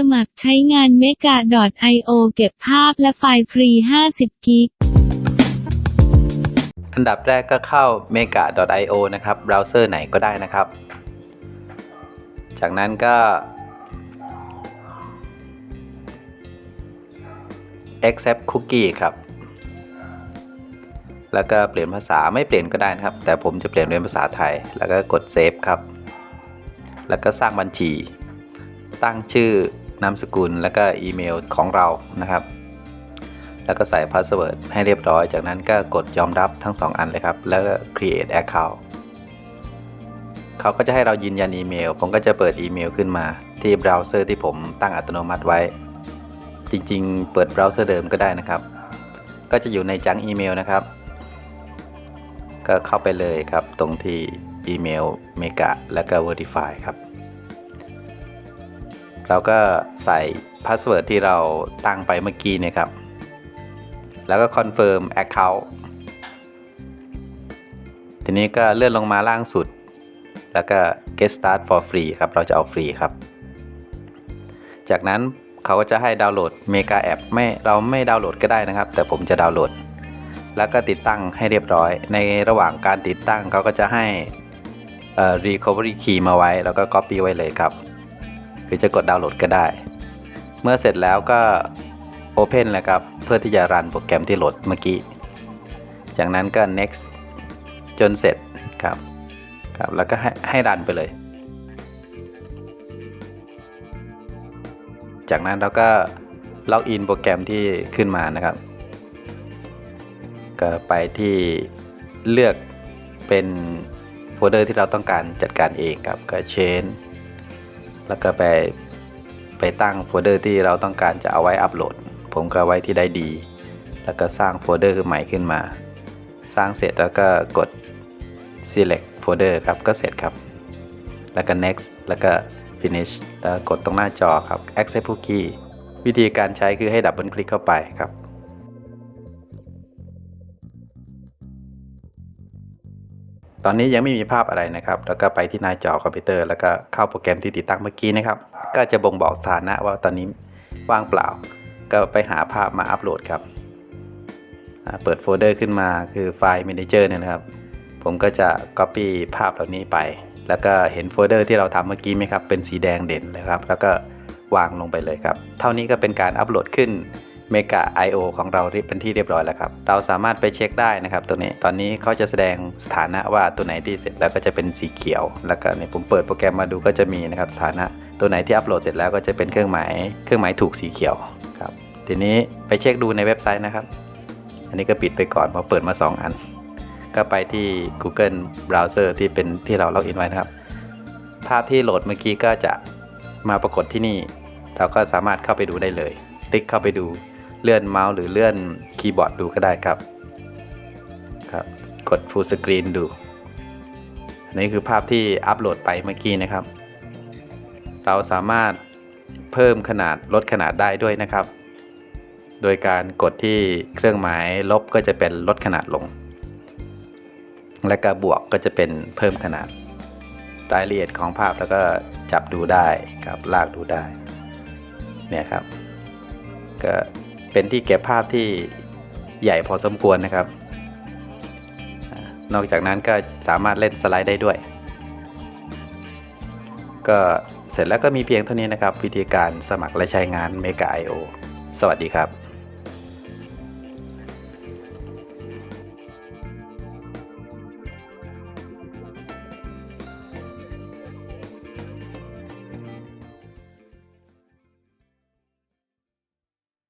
สมัครใช้งาน mega.io เก็บภาพและไฟล์ฟรี 50 กิก อันดับแรกก็เข้า mega.io นะครับเบราว์เซอร์ไหนก็ได้นะครับ จากนั้นก็ accept cookie ครับ แล้วก็เปลี่ยนภาษาไม่เปลี่ยนก็ได้นะครับ แต่ผมจะเปลี่ยนเป็นภาษาไทย แล้วก็กด save ครับ แล้วก็สร้างบัญชี ตั้งชื่อ นามสกุล แล้วก็อีเมลของเรานะครับ แล้วก็ใส่พาสเวิร์ดให้เรียบร้อย จากนั้นก็กดยอมรับทั้ง 2 อันเลยครับ แล้วก็ create account เขาก็จะให้เรายืนยันอีเมล ผมก็จะเปิดอีเมลขึ้นมาที่เบราว์เซอร์ที่ผมตั้งอัตโนมัติไว้ จริงๆ เปิดเบราว์เซอร์เดิมก็ได้นะครับ ก็จะอยู่ในจังอีเมลนะครับ ก็เข้าไปเลยครับตรงที่อีเมลเมกะแล้วก็ verify ครับ เราก็ใส่พาสเวิร์ดที่เราตั้งไปเมื่อกี้เนี่ยครับ แล้วก็ confirm account ทีนี้ก็เลื่อนลงมาล่างสุด แล้วก็ get start for free ครับ เราจะเอาฟรีครับ จากนั้นเขาก็จะให้ดาวน์โหลด Mega App ไม่เราไม่ดาวน์โหลดก็ได้นะครับ แต่ผมจะดาวน์โหลด แล้วก็ติดตั้งให้เรียบร้อย ในระหว่างการติดตั้งเขาก็จะให้เอ่อ recovery key มาไว้ แล้วก็ copy ไว้เลยครับือจะกดดาวน์โหลดก็ได้ เมื่อเสร็จแล้วก็ Open เลยครับ เพื่อที่จะรันโปรแกรมที่โหลดเมื่อกี้ จากนั้นก็ next จนเสร็จครับครับ แล้วก็ให้ให้รันไปเลย จากนั้นเราก็ล็อกอินโปรแกรมที่ขึ้นมานะครับ ก็ไปที่เลือกเป็นโฟลเดอร์ที่เราต้องการจัดการเองครับก็ change แล้วก็ไปไปตั้งโฟลเดอร์ที่เราต้องการจะเอาไว้อัปโหลด ผมก็ไว้ที่ได้ดี แล้วก็สร้างโฟลเดอร์ใหม่ขึ้นมา สร้างเสร็จแล้วก็กด select folder ครับก็เสร็จครับ แล้วก็ next แล้วก็ finish แล้วกดตรงหน้าจอครับ accept cookie วิธีการใช้คือให้ดับเบิลคลิกเข้าไปครับ ตอนนี้ยังไม่มีภาพอะไรนะครับ แล้วก็ไปที่หน้าจอคอมพิวเตอร์ แล้วก็เข้าโปรแกรมที่ติดตั้งเมื่อกี้นะครับ ก็จะบ่งบอกสถานะว่าตอนนี้ว่างเปล่า ก็ไปหาภาพมาอัปโหลดครับ เปิดโฟลเดอร์ขึ้นมาคือไฟล์ Manager เนี่ยนะครับ ผมก็จะ Copy ภาพเหล่านี้ไป แล้วก็เห็นโฟลเดอร์ที่เราทำเมื่อกี้ไหมครับ เป็นสีแดงเด่นเลยครับ แล้วก็วางลงไปเลยครับ เท่านี้ก็เป็นการอัปโหลดขึ้น Mega IO ของเราเรียบเป็นที่เรียบร้อยแล้วครับ เราสามารถไปเช็คได้นะครับตัวนี้ ตอนนี้เขาจะแสดงสถานะว่าตัวไหนที่เสร็จแล้วก็จะเป็นสีเขียว แล้วก็เนี่ยผมเปิดโปรแกรมมาดูก็จะมีนะครับสถานะ ตัวไหนที่อัปโหลดเสร็จแล้วก็จะเป็นเครื่องหมาย เครื่องหมายถูกสีเขียวครับ ทีนี้ไปเช็คดูในเว็บไซต์นะครับ อันนี้ก็ปิดไปก่อนเพราะเปิดมา 2 อัน ก็ไปที่ Google Browser ที่เป็นที่เราล็อกอินไว้นะครับ ภาพที่โหลดเมื่อกี้ก็จะมาปรากฏที่นี่ เราก็สามารถเข้าไปดูได้เลย คลิกเข้าไปดู เลื่อนเมาส์หรือเลื่อนคีย์บอร์ดดูก็ได้ครับครับกด Full Screen ดูอันนี้คือภาพที่อัปโหลดไปเมื่อกี้นะครับ เราสามารถเพิ่มขนาดลดขนาดได้ด้วยนะครับ โดยการกดที่เครื่องหมายลบก็จะเป็นลดขนาดลง และก็บวกก็จะเป็นเพิ่มขนาดรายละเอียดของภาพแล้วก็จับดูได้ครับลากดูได้เนี่ยครับ ก็ เป็นที่เก็บภาพที่ใหญ่พอสมควรนะครับ นอกจากนั้นก็สามารถเล่นสไลด์ได้ด้วย ก็เสร็จแล้วก็มีเพียงเท่านี้นะครับ วิธีการสมัครและใช้งาน Mega IO สวัสดีครับ